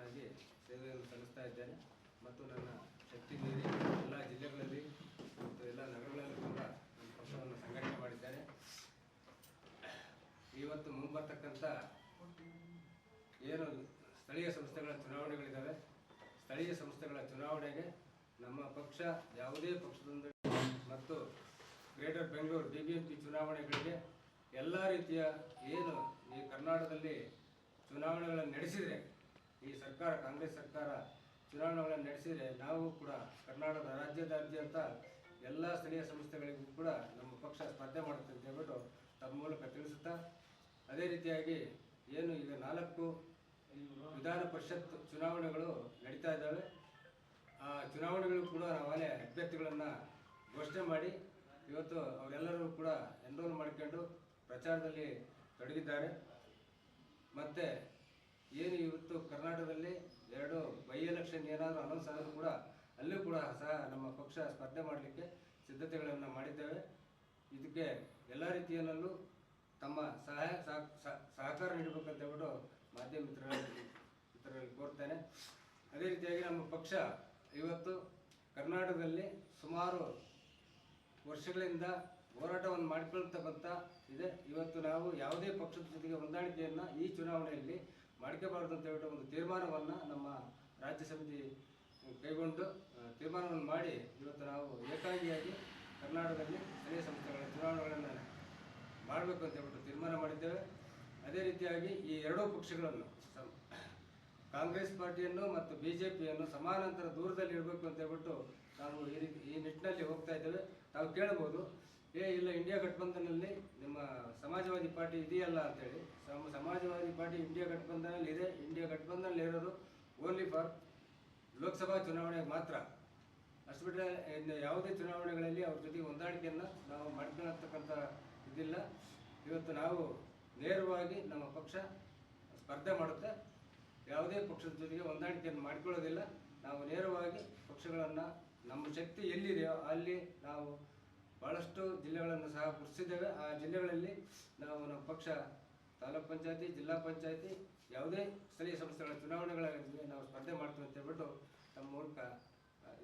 ಅಧ್ಯಕ್ಷನಾಗಿ ಸೇವೆಯನ್ನು ಸಲ್ಲಿಸ್ತಾ ಇದ್ದೇನೆ. ಮತ್ತು ನನ್ನ ಶಕ್ತಿ ಮೀರಿ ಎಲ್ಲ ಜಿಲ್ಲೆಗಳಲ್ಲಿ ಮತ್ತು ಎಲ್ಲ ನಗರಗಳಲ್ಲಿ ಕೂಡ ನನ್ನ ಪಕ್ಷವನ್ನು ಸಂಘಟನೆ ಮಾಡಿದ್ದೇನೆ. ಇವತ್ತು ಮುಂಬರ್ತಕ್ಕಂಥ ಏನು ಸ್ಥಳೀಯ ಸಂಸ್ಥೆಗಳ ಚುನಾವಣೆಗಳಿದ್ದಾವೆ, ಸ್ಥಳೀಯ ಸಂಸ್ಥೆಗಳ ಚುನಾವಣೆಗೆ ನಮ್ಮ ಪಕ್ಷ ಯಾವುದೇ ಪಕ್ಷದೊಂದಿಗೆ ಮತ್ತು greater Bengaluru B B M P ಚುನಾವಣೆಗಳಿಗೆ ಎಲ್ಲ ರೀತಿಯ ಏನು ಈ ಕರ್ನಾಟಕದಲ್ಲಿ ಚುನಾವಣೆಗಳನ್ನು ನಡೆಸಿದರೆ ಈ ಸರ್ಕಾರ, ಕಾಂಗ್ರೆಸ್ ಸರ್ಕಾರ ಚುನಾವಣೆಗಳನ್ನು ನಡೆಸಿದರೆ ನಾವು ಕೂಡ ಕರ್ನಾಟಕದ ರಾಜ್ಯದಾದ್ಯಂತ ಎಲ್ಲ ಸ್ಥಳೀಯ ಸಂಸ್ಥೆಗಳಿಗೂ ಕೂಡ ನಮ್ಮ ಪಕ್ಷ ಸ್ಪರ್ಧೆ ಮಾಡುತ್ತೆ ಅಂತ ಹೇಳ್ಬಿಟ್ಟು ತಮ್ಮ ಮೂಲಕ ತಿಳಿಸುತ್ತಾ, ಅದೇ ರೀತಿಯಾಗಿ ಏನು ಈಗ ನಾಲ್ಕು ವಿಧಾನ ಪರಿಷತ್ ಚುನಾವಣೆಗಳು ನಡೀತಾ ಇದ್ದಾವೆ. ಆ ಚುನಾವಣೆಗಳು ಕೂಡ ನಾವಾಗಲೇ ಅಭ್ಯರ್ಥಿಗಳನ್ನು ಘೋಷಣೆ ಮಾಡಿ ಇವತ್ತು ಅವರೆಲ್ಲರೂ ಕೂಡ ಎನ್ರೋಲ್ ಮಾಡ್ಕೊಂಡು ಪ್ರಚಾರದಲ್ಲಿ ತೊಡಗಿದ್ದಾರೆ. ಮತ್ತು ಇವತ್ತು ಕರ್ನಾಟಕದಲ್ಲಿ ಎರಡು ಬೈ ಎಲೆಕ್ಷನ್ ಏನಾದರೂ ಅನೌನ್ಸ್ ಆದರೂ ಕೂಡ ಅಲ್ಲೂ ಕೂಡ ಸಹ ನಮ್ಮ ಪಕ್ಷ ಸ್ಪರ್ಧೆ ಮಾಡಲಿಕ್ಕೆ ಸಿದ್ಧತೆಗಳನ್ನು ಮಾಡಿದ್ದೇವೆ. ಇದಕ್ಕೆ ಎಲ್ಲ ರೀತಿಯಲ್ಲೂ ತಮ್ಮ ಸಹಾಯ ಸಹ- ಸಹ- ಸಹಕಾರ ನೀಡಬೇಕಂತ ಹೇಳ್ಬಿಟ್ಟು ಮಾಧ್ಯಮ ಮಿತ್ರರಲ್ಲಿ ಮಿತ್ರರಲ್ಲಿ ಕೋರ್ತೇನೆ. ಅದೇ ರೀತಿಯಾಗಿ ನಮ್ಮ ಪಕ್ಷ ಇವತ್ತು ಕರ್ನಾಟಕದಲ್ಲಿ ಸುಮಾರು ವರ್ಷಗಳಿಂದ ಹೋರಾಟವನ್ನು ಮಾಡಿಕೊಳ್ತಾ ಬಂತ ಇದೆ. ಇವತ್ತು ನಾವು ಯಾವುದೇ ಪಕ್ಷದ ಜೊತೆಗೆ ಹೊಂದಾಣಿಕೆಯನ್ನು ಈ ಚುನಾವಣೆಯಲ್ಲಿ ಮಾಡ್ಕೋಬಾರ್ದು ಅಂತ ಹೇಳ್ಬಿಟ್ಟು ಒಂದು ತೀರ್ಮಾನವನ್ನು ನಮ್ಮ ರಾಜ್ಯ ಸಮಿತಿ ಕೈಗೊಂಡು ತೀರ್ಮಾನವನ್ನು ಮಾಡಿ ಇವತ್ತು ನಾವು ಏಕಾಂಗಿಯಾಗಿ ಕರ್ನಾಟಕದಲ್ಲಿ ಸ್ಥಳೀಯ ಸಂಸ್ಥೆಗಳ ಚುನಾವಣೆಗಳನ್ನು ಮಾಡಬೇಕು ಅಂತ ಹೇಳ್ಬಿಟ್ಟು ತೀರ್ಮಾನ ಮಾಡಿದ್ದೇವೆ. ಅದೇ ರೀತಿಯಾಗಿ ಈ ಎರಡೂ ಪಕ್ಷಗಳನ್ನು ಕಾಂಗ್ರೆಸ್ ಪಾರ್ಟಿಯನ್ನು ಮತ್ತು ಬಿ ಜೆ ಪಿಯನ್ನು ಸಮಾನಾಂತರ ದೂರದಲ್ಲಿ ಇಡಬೇಕು ಅಂತ ಹೇಳ್ಬಿಟ್ಟು ನಾವು ಈ ಈ ನಿಟ್ಟಿನಲ್ಲಿ ಹೋಗ್ತಾ ಇದ್ದೇವೆ. ತಾವು ಕೇಳ್ಬೋದು ಏ, ಇಲ್ಲ ಇಂಡಿಯಾ ಗಠಬಂಧನಲ್ಲಿ ನಿಮ್ಮ ಸಮಾಜವಾದಿ ಪಾರ್ಟಿ ಇದೆಯಲ್ಲ ಅಂತೇಳಿ. ಸಮ, ಸಮಾಜವಾದಿ ಪಾರ್ಟಿ ಇಂಡಿಯಾ ಗಠಬಂಧನಲ್ಲಿ ಇದೆ. ಇಂಡಿಯಾ ಗಠಬಂಧನಲ್ಲಿ ಇರೋದು ಓನ್ಲಿ ಫಾರ್ ಲೋಕಸಭಾ ಚುನಾವಣೆಗೆ ಮಾತ್ರ. ಅಷ್ಟು ಬಿಟ್ಟರೆ ಇನ್ನು ಯಾವುದೇ ಚುನಾವಣೆಗಳಲ್ಲಿ ಅವ್ರ ಜೊತೆಗೆ ಹೊಂದಾಣಿಕೆಯನ್ನು ನಾವು ಮಾಡ್ಕೊಳ್ಳತಕ್ಕಂಥ ಇದಿಲ್ಲ. ಇವತ್ತು ನಾವು ನೇರವಾಗಿ ನಮ್ಮ ಪಕ್ಷ ಸ್ಪರ್ಧೆ ಮಾಡುತ್ತೆ. ಯಾವುದೇ ಪಕ್ಷದ ಜೊತೆಗೆ ಹೊಂದಾಣಿಕೆಯನ್ನು ಮಾಡಿಕೊಳ್ಳೋದಿಲ್ಲ. ನಾವು ನೇರವಾಗಿ ಪಕ್ಷಗಳನ್ನು ನಮ್ಮ ಶಕ್ತಿ ಎಲ್ಲಿದೆಯೋ ಅಲ್ಲಿ ನಾವು ಭಾಳಷ್ಟು ಜಿಲ್ಲೆಗಳನ್ನು ಸಹ ಗುರುತಿಸಿದ್ದೇವೆ. ಆ ಜಿಲ್ಲೆಗಳಲ್ಲಿ ನಾವು ನಮ್ಮ ಪಕ್ಷ, ತಾಲೂಕ್ ಪಂಚಾಯತಿ, ಜಿಲ್ಲಾ ಪಂಚಾಯತಿ ಯಾವುದೇ ಸ್ಥಳೀಯ ಸಂಸ್ಥೆಗಳ ಚುನಾವಣೆಗಳಲ್ಲಿ ನಾವು ಸ್ಪರ್ಧೆ ಮಾಡ್ತೀವಿ ಅಂತ ಹೇಳ್ಬಿಟ್ಟು ತಮ್ಮ ಮೂಲಕ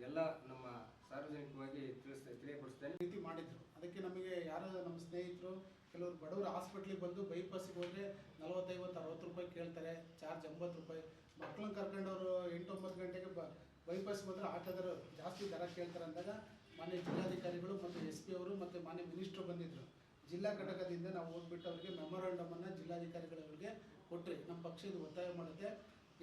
ಎಲ್ಲ ನಮ್ಮ ಸಾರ್ವಜನಿಕವಾಗಿ ತಿಳಿಸ್ ತಿಳಿಯಪಡಿಸ್ತೇನೆ. ರೀತಿ ಮಾಡಿದ್ರು. ಅದಕ್ಕೆ ನಮಗೆ ಯಾರೋ ನಮ್ಮ ಸ್ನೇಹಿತರು, ಕೆಲವರು ಬಡವರು ಹಾಸ್ಪಿಟ್ಲಿಗೆ ಬಂದು ಬೈಪಾಸಿಗೆ ಹೋದ್ರೆ ನಲವತ್ತೈವತ್ತು, ಅರವತ್ತು ರೂಪಾಯಿ ಕೇಳ್ತಾರೆ, ಚಾರ್ಜ್ ಎಂಬತ್ತು ರೂಪಾಯಿ. ಮಕ್ಕಳನ್ನ ಕರ್ಕೊಂಡವರು ಎಂಟು, ಒಂಬತ್ತು ಗಂಟೆಗೆ ಬ ಬೈಪಾಸ್ ಬಂದರೆ ಆಟೋದವರು ಜಾಸ್ತಿ ದರ ಕೇಳ್ತಾರೆ ಅಂದಾಗ ಮಾನ್ಯ ಜಿಲ್ಲಾಧಿಕಾರಿಗಳು ಮತ್ತು ಎಸ್ ಪಿ ಅವರು ಮತ್ತು ಮಾನ್ಯ ಮಿನಿಸ್ಟ್ರು ಬಂದಿದ್ದರು ಜಿಲ್ಲಾ ಘಟಕದಿಂದ ನಾವು ಹೋಗ್ಬಿಟ್ಟು ಅವರಿಗೆ ಮೆಮೊರಾಂಡಮನ್ನು ಜಿಲ್ಲಾಧಿಕಾರಿಗಳವರಿಗೆ ಕೊಟ್ಟರೆ ನಮ್ಮ ಪಕ್ಷದ ಒತ್ತಾಯ ಮಾಡುತ್ತೆ.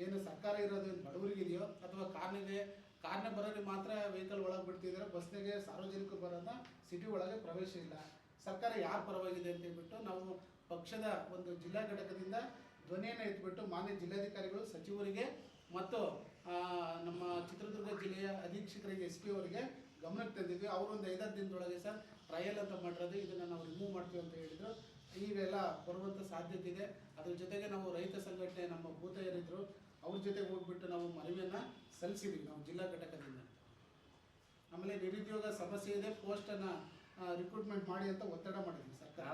ಏನು ಸರ್ಕಾರ ಇರೋದು ಏನು ಬಡವರಿಗಿದೆಯೋ ಅಥವಾ ಕಾರ್ನಿಗೆ, ಕಾರ್ನೆ ಬರೋರಿಗೆ ಮಾತ್ರ ವೆಹಿಕಲ್ ಒಳಗೆ ಬಿಡ್ತಿದ್ದಾರೆ ಬಸ್ನಿಗೆ ಸಾರ್ವಜನಿಕರು ಬರೋದ ಸಿಟಿ ಒಳಗೆ ಪ್ರವೇಶ ಇಲ್ಲ. ಸರ್ಕಾರ ಯಾರ ಪರವಾಗಿದೆ ಅಂತ ಹೇಳ್ಬಿಟ್ಟು ನಾವು ಪಕ್ಷದ ಒಂದು ಜಿಲ್ಲಾ ಘಟಕದಿಂದ ಧ್ವನಿಯನ್ನು ಎತ್ಬಿಟ್ಟು ಮಾನ್ಯ ಜಿಲ್ಲಾಧಿಕಾರಿಗಳು, ಸಚಿವರಿಗೆ ಮತ್ತು ನಮ್ಮ ಚಿತ್ರದುರ್ಗ ಜಿಲ್ಲೆಯ ಅಧೀಕ್ಷಕರಿಗೆ, ಎಸ್ ಪಿ ಅವರಿಗೆ ಗಮನಕ್ಕೆ ತಂದಿದ್ವಿ. ಅವರು ಒಂದು ಐದಾರು ದಿನದೊಳಗೆ ಸರ್ ಟ್ರಯಲ್ ಅಂತ ಮಾಡಿರೋದು, ಇದನ್ನು ನಾವು ರಿಮೂವ್ ಮಾಡ್ತೀವಿ ಅಂತ ಹೇಳಿದರು. ಇವೆಲ್ಲ ಬರುವಂಥ ಸಾಧ್ಯತೆ ಇದೆ. ಅದ್ರ ಜೊತೆಗೆ ನಾವು ರೈತ ಸಂಘಟನೆ ನಮ್ಮ ಭೂತಯ್ಯರಿದ್ರು. ಅವ್ರ ಜೊತೆಗೆ ಹೋಗ್ಬಿಟ್ಟು ನಾವು ಮನವಿಯನ್ನು ಸಲ್ಲಿಸಿದ್ವಿ ನಾವು ಜಿಲ್ಲಾ ಘಟಕದಿಂದ. ಆಮೇಲೆ ನಿರುದ್ಯೋಗ ಸಮಸ್ಯೆ ಇದೆ ಪೋಸ್ಟನ್ನು ರಿಕ್ರೂಟ್ಮೆಂಟ್ ಮಾಡಿ ಅಂತ ಒತ್ತಡ ಮಾಡಿದ್ವಿ ಸರ್ಕಾರ.